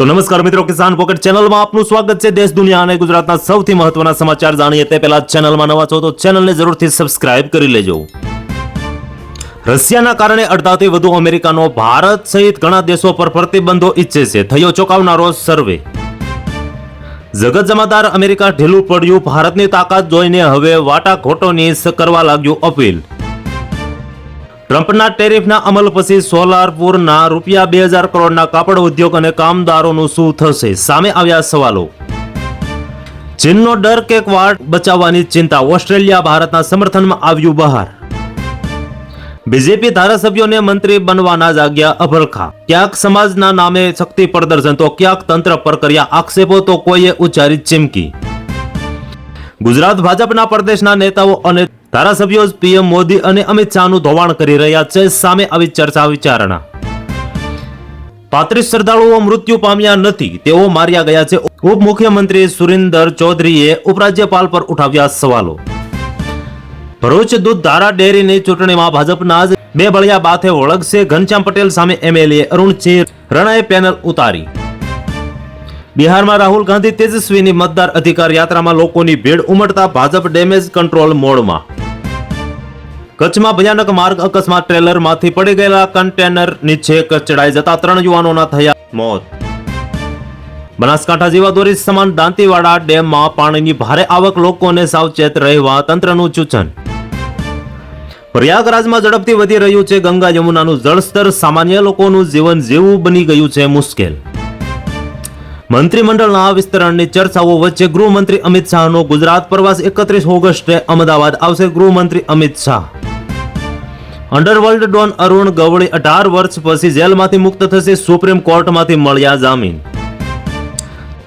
તો નમસ્કાર મિત્રો, કિસાન પોકેટ ચેનલમાં આપનું સ્વાગત છે. દેશ, દુનિયા અને ગુજરાતના સૌથી મહત્વના સમાચાર જાણીએ તે પહેલા ચેનલમાં નવા છો તો ચેનલને જરૂરથી સબસ્ક્રાઇબ કરી લેજો. રશિયાના કારણે અડધાથી વધુ અમેરિકાનો ભારત સહિત ઘણા દેશો પર પ્રતિબંધો ઈચ્છે છે. થયો ચોંકાવનારો સર્વે જગત જમાદાર અમેરિકા ઢીલું પડ્યું. ભારતની તાકાત જોઈને હવે વાટાઘોટોની કરવા લાગ્યું અપીલ. ટ્રમ્પના ટેરિફના અમલ પછી સોલારપુરના રૂપિયા બે હજાર કરોડના કાપડ ઉદ્યોગ અને કામદારોનું શું થશે? સામે આવ્યા સવાલો. ચીનનો ડર કે વાટ બચાવવાની ચિંતા? ઓસ્ટ્રેલિયા ભારતના સમર્થનમાં આવ્યું બહાર. બીજેપી ધારાસભ્યોને મંત્રી બનવાના જાગ્યા અભરખા ક્યાંક સમાજના નામે શક્તિ પ્રદર્શન, તો ક્યાંક તંત્ર પર કર્યા આક્ષેપો, તો કોઈએ ઉચ્ચારી ચીમકી. ગુજરાત ભાજપના પ્રદેશના નેતાઓ અને ધારાસભ્યો પીએમ મોદી અને અમિત શાહનું ધોવાણ કરી રહ્યા છે. સામે આવી ચર્ચા વિચારણા. પાંત્રીસ શ્રદ્ધાળુઓ મૃત્યુ પામ્યા નથી, તેઓ માર્યા ગયા છે. ઉપમુખ્યમંત્રી સુરિન્દર ચૌધરીએ ઉપરાજ્યપાલ પર ઉઠાવ્યા સવાલો. ભરૂચ દૂધ ધારા ડેરીની ચૂંટણીમાં ભાજપના જ બે બળિયા બાથે ઓળખશે ઘનશ્યામ પટેલ સામે એમએલએ અરુણસિંહ રણાએ પેનલ ઉતારી. બિહારમાં રાહુલ ગાંધી તેજસ્વીની મતદાર અધિકાર યાત્રામાં લોકોની ભીડ ઉમટતા ભાજપ ડેમેજ કંટ્રોલ મોડમાં. કચ્છમાં ભયાનક માર્ગ અકસ્માત ટ્રેલરમાંથી પડી ગયેલા કન્ટેનર નીચે કચડાઈ જતા ત્રણ યુવાનોના થયા મોત. બનાસકાંઠા જીવાદોરી સમાન દાંતીવાડા ડેમમાં પાણીની ભારે આવક લોકોને સાવચેત રહેવા તંત્રનું સૂચન. પ્રયાગરાજમાં ઝડપથી વધી રહ્યું છે ગંગા યમુનાનું જળસ્તર. સામાન્ય લોકોનું જીવન જેવું બની ગયું છે મુશ્કેલ. મંત્રીમંડળના વિસ્તરણની ચર્ચાઓ વચ્ચે ગૃહમંત્રી અમિત શાહનો ગુજરાત પ્રવાસ એકત્રીસ ઓગસ્ટે અમદાવાદ આવશે. ગૃહમંત્રી અમિત શાહ અંડરવર્લ્ડ ડોન અરુણ ગવળી અઢાર વર્ષ પછી જેલમાંથી મુક્ત થશે સુપ્રીમ કોર્ટમાંથી મળ્યા જામીન.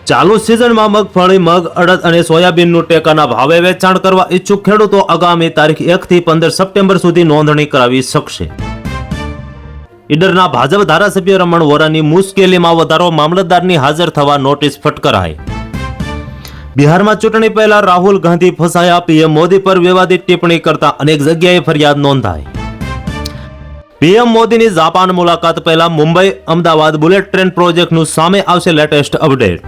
ચાલુ સિઝનમાં મગફળી, મગ, અડદ અને સોયાબીનનું ટેકાના ભાવે વેચાણ કરવા ઈચ્છુક ખેડૂતો આગામી તારીખ એક થી પંદર સપ્ટેમ્બર સુધી નોંધણી કરાવી શકશે. ઈડરના ભાજપ ધારાસભ્ય રમણ વોરાની મુશ્કેલીમાં વધારો, મામલતદારની હાજર થવા નોટિસ ફટકરાઈ. બિહારમાં ચૂંટણી પહેલા રાહુલ ગાંધી ફસાયા, પીએમ મોદી પર વિવાદિત ટિપ્પણી કરતા અનેક જગ્યાએ ફરિયાદ નોંધાઈ. પીએમ મોદીની જાપાન મુલાકાત પહેલા મુંબઈ અમદાવાદ બુલેટ ટ્રેન પ્રોજેક્ટનું સામે આવશે લેટેસ્ટ અપડેટ.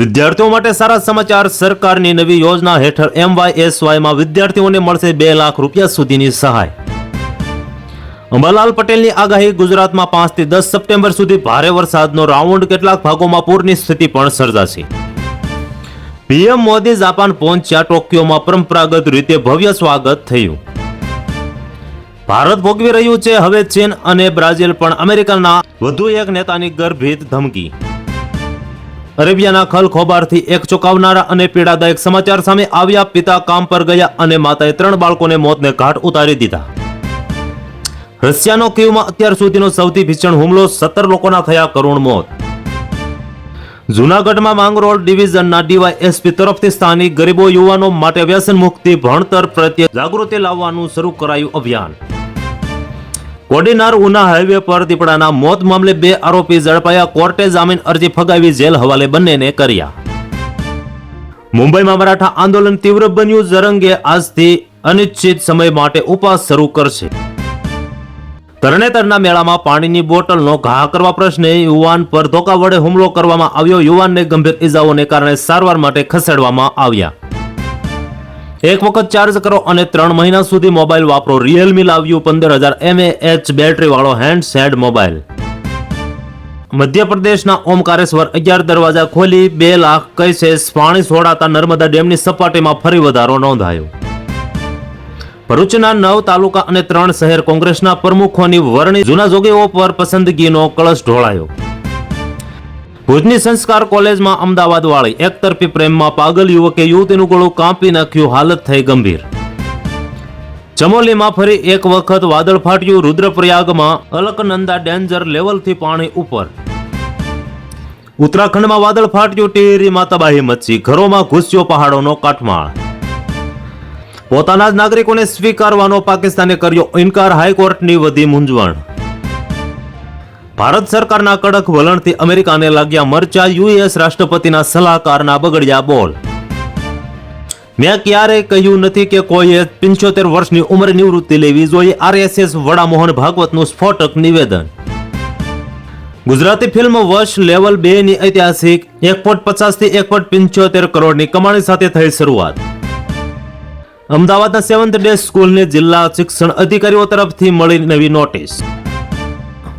વિદ્યાર્થીઓ માટે સારા સમાચાર સરકારની નવી યોજના હેઠળ એમવાયએસવાયમાં વિદ્યાર્થીઓને મળશે બે લાખ રૂપિયા સુધીની સહાય. અંબાલાલ પટેલની આગાહી ગુજરાતમાં પાંચથી દસ સપ્ટેમ્બર સુધી ભારે વરસાદનો રાઉન્ડ કેટલાક ભાગોમાં પૂરની સ્થિતિ પણ સર્જાશે. પીએમ મોદી જાપાન પહોંચ્યા ટોક્યોમાં પરંપરાગત રીતે ભવ્ય સ્વાગત થયું. ભારત ભોગવી રહ્યું છે હવે ચીન અને બ્રાઝિલ પણ અમેરિકાના વધુ એક નેતાની ગર્ભિત ધમકી. અરેબિયાના ખલ ખોબારથી એક ચોંકાવનારા અને પીડાદાયક સમાચાર સામે આવ્યા. પિતા કામ પર ગયા અને માતાએ ત્રણ બાળકોને મોતને ઘાટ ઉતારી દીધા. રશિયાનો કીવમાં અત્યાર સુધીનો સૌથી ભીષણ હુમલો સત્તર લોકોના થયા કરુણ મોત. જૂનાગઢમાં માંગરોળ ડિવિઝનના ડીવાયએસપી તરફથી સ્થાનિક ગરીબો યુવાનો માટે વ્યસન મુક્તિ ભણતર પ્રત્યે જાગૃતિ લાવવાનું શરૂ કરાયું અભિયાન. કોડીનાર ઉના હાઈવે પર દીપડાના મોત મામલે બે આરોપી ઝડપાયા. કોર્ટે જામીન અરજી ફગાવી જેલ હવાલે બંનેને કર્યા. મુંબઈમાં મરાઠા આંદોલન તીવ્ર બન્યું. જરંગે આજથી અનિશ્ચિત સમય માટે ઉપવાસ શરૂ કરશે. તરણેતરના મેળામાં પાણીની બોટલનો ઘા કરવા પ્રશ્ને યુવાન પર ધોકા વડે હુમલો કરવામાં આવ્યો. યુવાનને ગંભીર ઇજાઓને કારણે સારવાર માટે ખસેડવામાં આવ્યા. એક વખત ચાર્જ કરો અને ત્રણ મહિના સુધી મોબાઈલ વાપરો. રિયલમી લાવ્યું પંદર હજાર એમએએચ બેટરી વાળો હેન્ડસેટ મોબાઈલ મધ્યપ્રદેશના ઓમકારેશ્વર અગિયાર દરવાજા ખોલી બે લાખ કૈસેસ પાણી છોડાતા નર્મદા ડેમની સપાટીમાં ફરી વધારો નોંધાયો. ભરૂચના નવ તાલુકા અને ત્રણ શહેર કોંગ્રેસના પ્રમુખોની વરણી જૂના જોગીઓ પર પસંદગીનો કળશ ઢોળાયો. ભુજની સંસ્કાર કોલેજમાં અમદાવાદ વાળી એકતરફી પ્રેમમાં પાગલ યુવકે યુવતીનું ગળું કાપી નાખ્યું, હાલત થઈ ગંભીર. ચમોલીમાં ફરી એક વખત વાદળ ફાટ્યું, રુદ્રપ્રયાગમાં અલકનંદા ડેન્જર લેવલથી પાણી ઉપર. ઉત્તરાખંડમાં વાદળ ફાટ્યું ટીરીમાં તબાહી મચી ઘરોમાં ઘૂસ્યો પહાડોનો કાટમાળ. પોતાના જ નાગરિકોને સ્વીકારવાનો પાકિસ્તાને કર્યો ઇનકાર, હાઈકોર્ટની વધી મૂંઝવણ. ભારત સરકારના કડક વલણથી અમેરિકાને લાગ્યા મરચા, યુએસ રાષ્ટ્રપતિના સલાહકારના બગડ્યા બોલ. મેં ક્યારેય કહ્યું નથી કે કોઈએ પંચોતેર વર્ષની ઉંમરે નિવૃત્તિ લેવી જોઈએ. આરએસએસ વડા મોહન ભાગવતનું સ્ફોટક નિવેદન. ગુજરાતી ફિલ્મ વર્ષ લેવલ બે ની ઐતિહાસિક એક પોઈન્ટ પચાસથી એક પોઈન્ટ પંચોતેર કરોડની કમાણી સાથે થઈ શરૂઆત. અમદાવાદના સેવન્થ ડે સ્કૂલને જિલ્લા શિક્ષણ અધિકારીઓ તરફથી મળી નવી નોટિસ.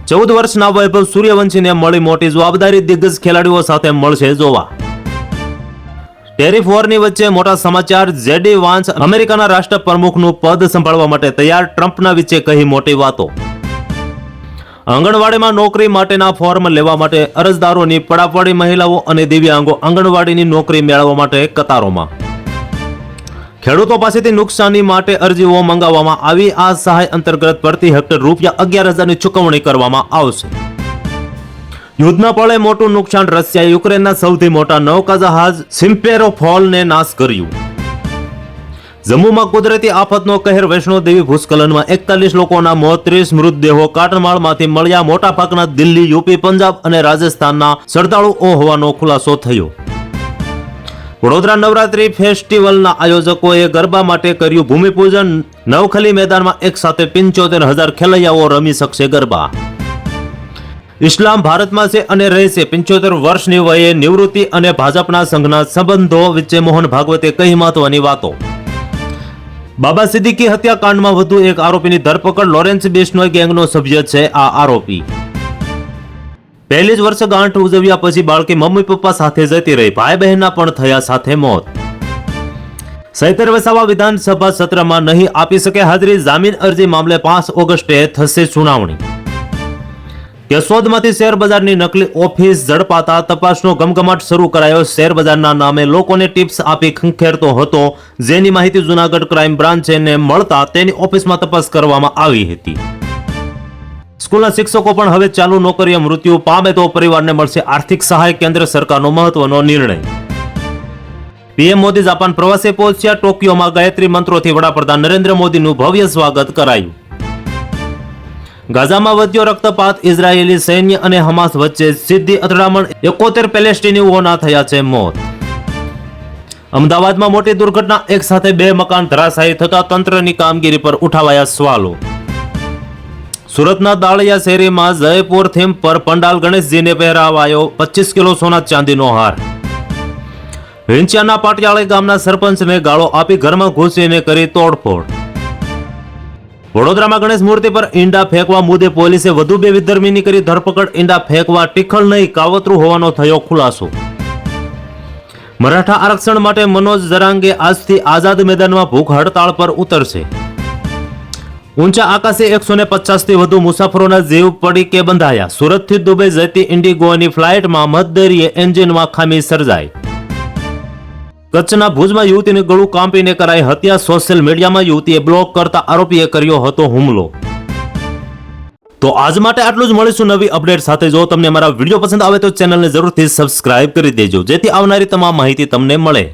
ચૌદ વર્ષના વૈભવ સૂર્યવંશીને મળી મોટી જવાબદારી દિગ્ગજ ખેલાડીઓ સાથે મળશે જોવા. ટેરિફ વોરની વચ્ચે મોટા સમાચાર, જેડી વાન્સ અમેરિકાના રાષ્ટ્ર પ્રમુખનું પદ સંભાળવા માટે તૈયાર, ટ્રમ્પના વિશે કહી મોટી વાતો. આંગણવાડીમાં નોકરી માટેના ફોર્મ લેવા માટે અરજદારોની પડાપડી મહિલાઓ અને દિવ્યાંગો આંગણવાડીની નોકરી મેળવવા માટે કતારોમાં. ખેડૂતો પાસેથી નુકસાની માટે અરજીઓ મંગાવવામાં આવી. આ સહાય અંતર્ગત પ્રતિ હેક્ટર રૂપિયા અગિયાર હજારની ચૂકવણી કરવામાં આવશે. યુદ્ધના પળે મોટું નુકસાન રશિયાએ યુક્રેનના સૌથી મોટા નૌકા જહાજ સિમ્પેરોફોલને નાશ કર્યું. જમ્મુમાં કુદરતી આફતનો કહેર વૈષ્ણોદેવી ભૂસ્ખલનમાં એકતાલીસ લોકોના મોત, ત્રીસ મૃતદેહો કાટમાળમાંથી મળ્યા. મોટાભાગના દિલ્હી, યુપી, પંજાબ અને રાજસ્થાનના શ્રદ્ધાળુઓ હોવાનો ખુલાસો થયો. વડોદરા નવરાત્રી ફેસ્ટિવલના આયોજકોએ ગરબા માટે કર્યું ભૂમિપૂજન. નવખલી મેદાનમાં એક સાથે પંચોતેર હજાર ખેલૈયાઓ રમી શકશે ગરબા. ઇસ્લામ ભારતમાં છે અને રહેશે. પંચોતેર વર્ષની વયે નિવૃત્તિ અને ભાજપના સંઘના સંબંધો વચ્ચે મોહન ભાગવતે કહી મહત્વની વાતો? બાબા સિદ્દીકી હત્યાકાંડમાં વધુ એક આરોપીની ધરપકડ. લોરેન્સ બિશ્નોય ગેંગનો સભ્ય છે આ આરોપી. પહેલી જ વર્ષગાંઠ ઉજવ્યા પછી બાળકી મમ્મી પપ્પા સાથે જતી રહી. ભાઈ બહેનના પણ થયા સાથે મોત. સૈતર વસાવા વિધાનસભા સત્રમાં નહીં આપી શકે હાજરી. જામીન અરજી મામલે પાંચ ઓગસ્ટે થશે સુનાવણી. કેશોદમાંથી શેરબજારની નકલી ઓફિસ ઝડપાતા તપાસનો ગમગમાટ શરૂ કરાયો. શેરબજારના નામે લોકોને ટિપ્સ આપી ખંખેરતો હતો. જેની માહિતી જુનાગઢ ક્રાઇમ બ્રાન્ચને મળતા તેની ઓફિસમાં તપાસ કરવામાં આવી હતી. સ્કૂલના શિક્ષકો પણ હવે ચાલુ નોકરીએ મૃત્યુ પામે તો પરિવારને મળશે આર્થિક સહાય, કેન્દ્ર સરકારનો મહત્વનો નિર્ણય. પીએમ મોદી જાપાન પ્રવાસે પહોંચ્યા, ટોક્યોમાં ગાયત્રી મંત્રોથી વડાપ્રધાન નરેન્દ્ર મોદીનું ભવ્ય સ્વાગત કરાયું. ગાઝામાં વધ્યો રક્તપાત, ઇઝરાયેલી સૈન્ય અને હમાસ વચ્ચે સીધી અથડામણ, એકોતેર પેલેસ્ટીનીઓના થયા છે મોત. અમદાવાદમાં મોટી દુર્ઘટના, એક સાથે બે મકાન ધરાશાયી થતા તંત્રની કામગીરી પર ઉઠાવાયા સવાલો. સુરતના દાળિયા શેરીમાં જયપુર થીમ પર પંડાલ ગણેશજીને પહેરાવાયો પચીસ કિલો સોના ચાંદીનો હાર. વિંછિયાના પાટિયાળી ગામના સરપંચને ગાળો આપી ઘરમાં ઘૂસીને કરી તોડફોડ. વડોદરામાં ગણેશ મૂર્તિ પર ઈંડા ફેંકવા મુદ્દે પોલીસે વધુ બે વિધર્મીની કરી ધરપકડ. ઈંડા ફેંકવા ટીખળ નહીં, કાવતરું હોવાનો થયો ખુલાસો. મરાઠા આરક્ષણ માટે મનોજ જરાંગે આજથી આઝાદ મેદાનમાં ભૂખ હડતાળ પર ઉતરશે. ઊંચા આકાશે એકસો ને પચાસથી વધુ મુસાફરોના જીવ પડી કે બંધાયા. સુરતથી દુબઈ જતી ઇન્ડિગોની ફ્લાઇટમાં મધદરીએ એન્જિનમાં ખામી સર્જાઈ. કચ્છના ભુજમાં યુવતીને ગળું કાંપીને કરાઈ હત્યા. સોશિયલ મીડિયામાં યુવતીએ બ્લોક કરતા આરોપીએ કર્યો હતો હુમલો. તો આજ માટે આટલું જ મળીશું નવી અપડેટ સાથે. જો તમને મારા વીડિયો પસંદ આવે તો ચેનલને જરૂરથી સબસ્ક્રાઇબ કરી દેજો. જેથી આવનારી તમામ માહિતી તમને મળે.